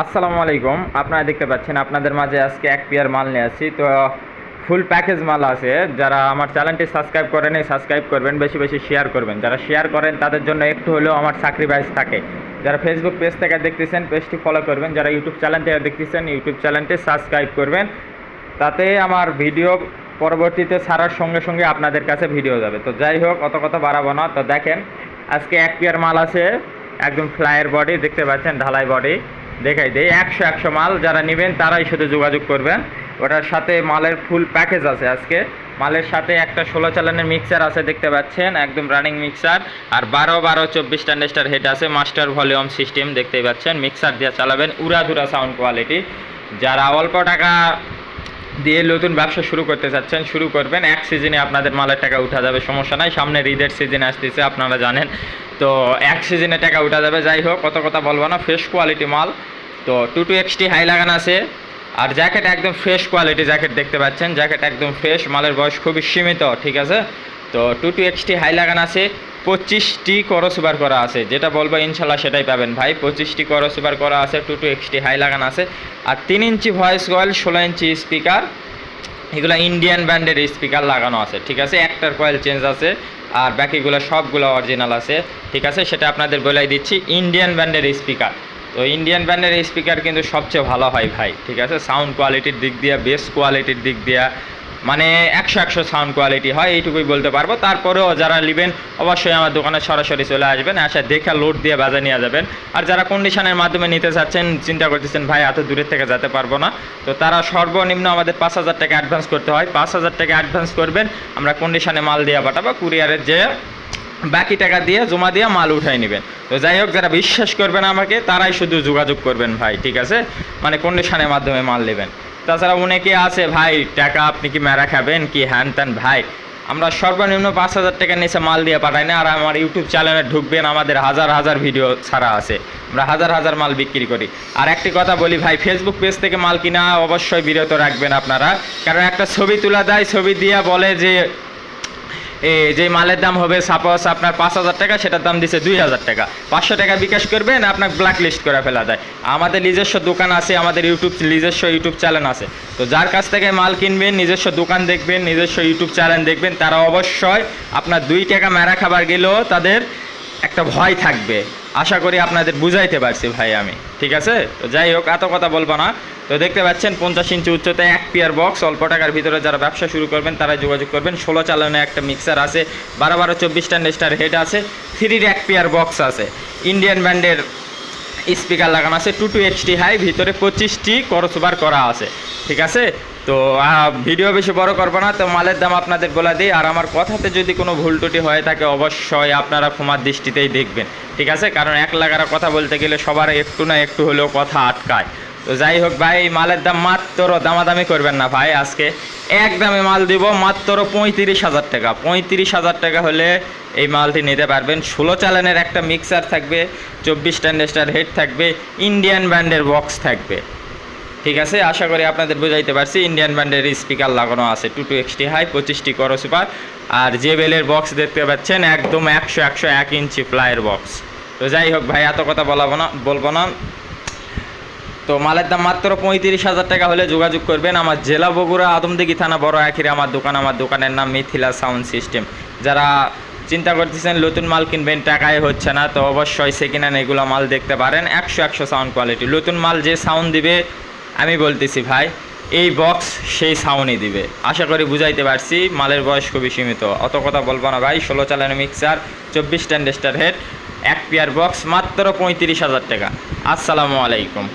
আসসালামু আলাইকুম। আপনারা দেখতে পাচ্ছেন, আপনাদের মাঝে আজকে এক পেয়ার মাল নিয়ে আসছি। তো ফুল প্যাকেজ মাল আছে। যারা আমার চ্যানেলটি সাবস্ক্রাইব করেন সাবস্ক্রাইব করবেন, বেশি বেশি শেয়ার করবেন। যারা শেয়ার করেন, তাদের জন্য একটু হলেও আমার সাক্রিফাইস থাকে। যারা ফেসবুক পেজ থেকে দেখতেছেন পেজটি ফলো করবেন। যারা ইউটিউব চ্যানেল থেকে দেখতেছেন ইউটিউব চ্যানেলটি সাবস্ক্রাইব করবেন। তাতে আমার ভিডিও পরবর্তীতে ছাড়ার সঙ্গে সঙ্গে আপনাদের কাছে ভিডিও যাবে। তো যাই হোক, অত কথা বাড়াবো না। তো দেখেন, আজকে এক পেয়ার মাল আছে। একদম ফ্লাইয়ের বডি দেখতে পাচ্ছেন, ঢালাই বডি দেখাই দেই, একশো একশো মাল যারা নেবেন তারাই শুধু যোগাযোগ করবেন। ওটার সাথে মালের ফুল প্যাকেজ আছে আজকে। মালের সাথে একটা ষোলো চালানের মিক্সার আছে, দেখতে পাচ্ছেন, একদম রানিং মিক্সার আর বারো বারো, চব্বিশ স্ট্যান্ডার্ড হেড আছে মাস্টার ভলিউম সিস্টেম দেখতেই পাচ্ছেন। মিক্সার দিয়ে চালাবেন, উড়াধুরা সাউন্ড কোয়ালিটি যারা অল্প টাকা দিয়ে নতুন ব্যবসা শুরু করতে চাচ্ছেন, শুরু করবেন। এক সিজনে আপনাদের মালের টাকা উঠা যাবে, সমস্যা নাই। সামনে ঈদের সিজন আসতেছে, আপনারা জানেন। তো এক সিজনে টাকা উঠা যাবে, যাই হোক, কত কথা বলব না ফ্রেশ কোয়ালিটি মাল। তো টু টু এক্সটি হাই লাগানো আছে। আর জ্যাকেট একদম ফ্রেশ কোয়ালিটি জ্যাকেট দেখতে পাচ্ছেন। জ্যাকেট একদম ফ্রেশ মালের বয়স খুবই সীমিত, ঠিক আছে? তো টু টু এক্সটি হাই লাগানো আছে। পঁচিশটি করসুবার করা আছে। যেটা বলব ইনশাল্লাহ সেটাই পাবেন ভাই। পঁচিশটি করসুবার করা আছে টু টু এক্সটি হাই লাগানো আছে। আর তিন ইঞ্চি ভয়েস কয়েল ষোলো ইঞ্চি স্পিকার এগুলো ইন্ডিয়ান ব্র্যান্ডের স্পিকার লাগানো আছে, ঠিক আছে? একটার কয়েল চেঞ্জ আছে। আর বাকিগুলো সবগুলো অরিজিনাল আছে, ঠিক আছে? সেটা আপনাদের বলেই দিচ্ছি ইন্ডিয়ান ব্র্যান্ডের স্পিকার তো ইন্ডিয়ান ব্র্যান্ডের এই স্পিকার কিন্তু সবচেয়ে ভালো হয় ভাই, ঠিক আছে? সাউন্ড কোয়ালিটির দিক দিয়ে বেস কোয়ালিটির দিক দিয়ে মানে একশো একশো সাউন্ড কোয়ালিটি হয়, এইটুকুই বলতে পারব। তারপরেও যারা নেবেন, অবশ্যই আমার দোকানে সরাসরি চলে আসবেন আসা দেখে লোড দিয়ে বাজে নিয়ে যাবেন। আর যারা কন্ডিশনের মাধ্যমে নিতে চাচ্ছেন, চিন্তা করতেছেন, ভাই, এত দূরের থেকে যেতে পারব না। তো তারা সর্বনিম্ন আমাদের পাঁচ হাজার টাকা অ্যাডভান্স করতে হয়। পাঁচ হাজার টাকা অ্যাডভান্স করবেন, আমরা কন্ডিশনে মাল দিয়ে পাঠাবো কুরিয়ারের যে বাকি টাকা দিয়ে, জমা দিয়ে মাল উঠাই নেবেন। তো যাই হোক, যারা বিশ্বাস করবেন আমাকে, তারাই শুধু যোগাযোগ করবেন ভাই, ঠিক আছে? মানে কন্ডিশনের মাধ্যমে মাল নেবেন। তাছাড়া অনেকে আছে, ভাই, টাকা আপনি কি মেরা খাবেন? কি হ্যান ত্যান? ভাই, আমরা সর্বনিম্ন পাঁচ হাজার টাকা নিচে মাল দিয়ে পাঠাই না, আর আমার ইউটিউব চ্যানেলে ঢুকবেন, আমাদের হাজার হাজার ভিডিও ছাড়া আছে। আমরা হাজার হাজার মাল বিক্রি করি। আর একটি কথা বলি ভাই ফেসবুক পেজ থেকে মাল কিনা অবশ্যই বিরত রাখবেন আপনারা। কারণ একটা ছবি তোলা দেয়, ছবি দিয়ে বলে যে যে মালের দাম হবে সাপোজ আপনার পাঁচ হাজার টাকা, সেটার দাম দিছে দুই হাজার টাকা। পাঁচশো টাকা বিকাশ করবেন, আপনার ব্ল্যাক লিস্ট করে ফেলা দেয় আমাদের নিজস্ব দোকান আছে, আমাদের ইউটিউব নিজস্ব ইউটিউব চ্যানেল আছে। তো যার কাছ থেকে মাল কিনবেন, নিজস্ব দোকান দেখবেন, নিজস্ব ইউটিউব চ্যানেল দেখবেন, তারা অবশ্যই আপনার দুই টাকা মেরা খাবার গেলেও তাদের একটা ভয় থাকবে। আশা করি আপনাদের বুঝাইতে পারছি ভাই আমি। ঠিক আছে? তো যাই হোক, এত কথা বলব না। তো দেখতে পাচ্ছেন, পঞ্চাশ ইঞ্চি উচ্চতায় এক পেয়ার বক্স অল্প টাকার ভিতরে যারা ব্যবসা শুরু করবেন তারা যোগাযোগ করবেন। ষোলো চালানো একটা মিক্সার আছে, বারো বারো চব্বিশ স্টার হেড আছে থ্রির এক পেয়ার বক্স আছে। ইন্ডিয়ান ব্র্যান্ডের স্পিকার লাগানো আছে টু টু এইচডি হাই ভিতরে পঁচিশটি করসবার করা আছে। ঠিক আছে? তো ভিডিও বেশি বড় করব না, তো মালের দাম আপনাদের বলে দিই। আর আমার কথাতে যদি কোনো ভুল ত্রুটি হয়ে থাকে, অবশ্যই আপনারা ক্ষমার দৃষ্টিতেই দেখবেন। ঠিক আছে? কারণ এক লাগারা কথা বলতে গেলে সবার একটু না একটু হলেও কথা আটকায়। তো যাই হোক ভাই, মালের দাম মাত্র দামাদামি করবেন না ভাই আজকে। এক দামে মাল দিব মাত্র পঁয়ত্রিশ হাজার টাকা। পঁয়ত্রিশ হাজার টাকা হলে এই মালটি নিতে পারবেন। ষোলো চালানের একটা মিক্সার থাকবে, চব্বিশ স্টার হেড থাকবে ইন্ডিয়ান ব্র্যান্ডের বক্স থাকবে। ঠিক আছে, আশা করি আপনাদের বোঝাইতে পারছি। ইন্ডিয়ান ব্র্যান্ডের স্পিকার লাগানো আছে টু টু এক্সটি হাই পঁচিশটি করো সুপার আর যে বেলের বক্স দেখতে পাচ্ছেন, একদম একশো একশো এক ইঞ্চি প্লায়ের বক্স তো যাই হোক ভাই, এত কথা বলাবো না, বলব না। তো মালের দাম মাত্র পঁয়ত্রিশ হাজার টাকা হলে যোগাযোগ করবেন আমার জেলা বগুড়া আদমদিঘি থানা, বড় আখিরে আমার দোকান। আমার দোকানের নাম মিথিলা সাউন্ড সিস্টেম। যারা চিন্তা করতেছেন নতুন মাল কিনবেন, টাকায় হচ্ছে না, তো অবশ্যই সেকেন্ড হ্যান্ড এগুলো মাল দেখতে পারেন। একশো একশো সাউন্ড কোয়ালিটি নতুন মাল যে সাউন্ড দিবে আমি বলতেছি, ভাই, এই বক্স সেই সাউন্ডই দিবে। আশা করি বুঝাইতে পারছি, মালের বয়স খুবই সীমিত। অত কথা বলব না, ভাই, ষোলো চালানো মিক্সার চব্বিশ স্টার হেড এক পেয়ার বক্স মাত্র পঁয়ত্রিশ হাজার টাকা। আসসালামু আলাইকুম।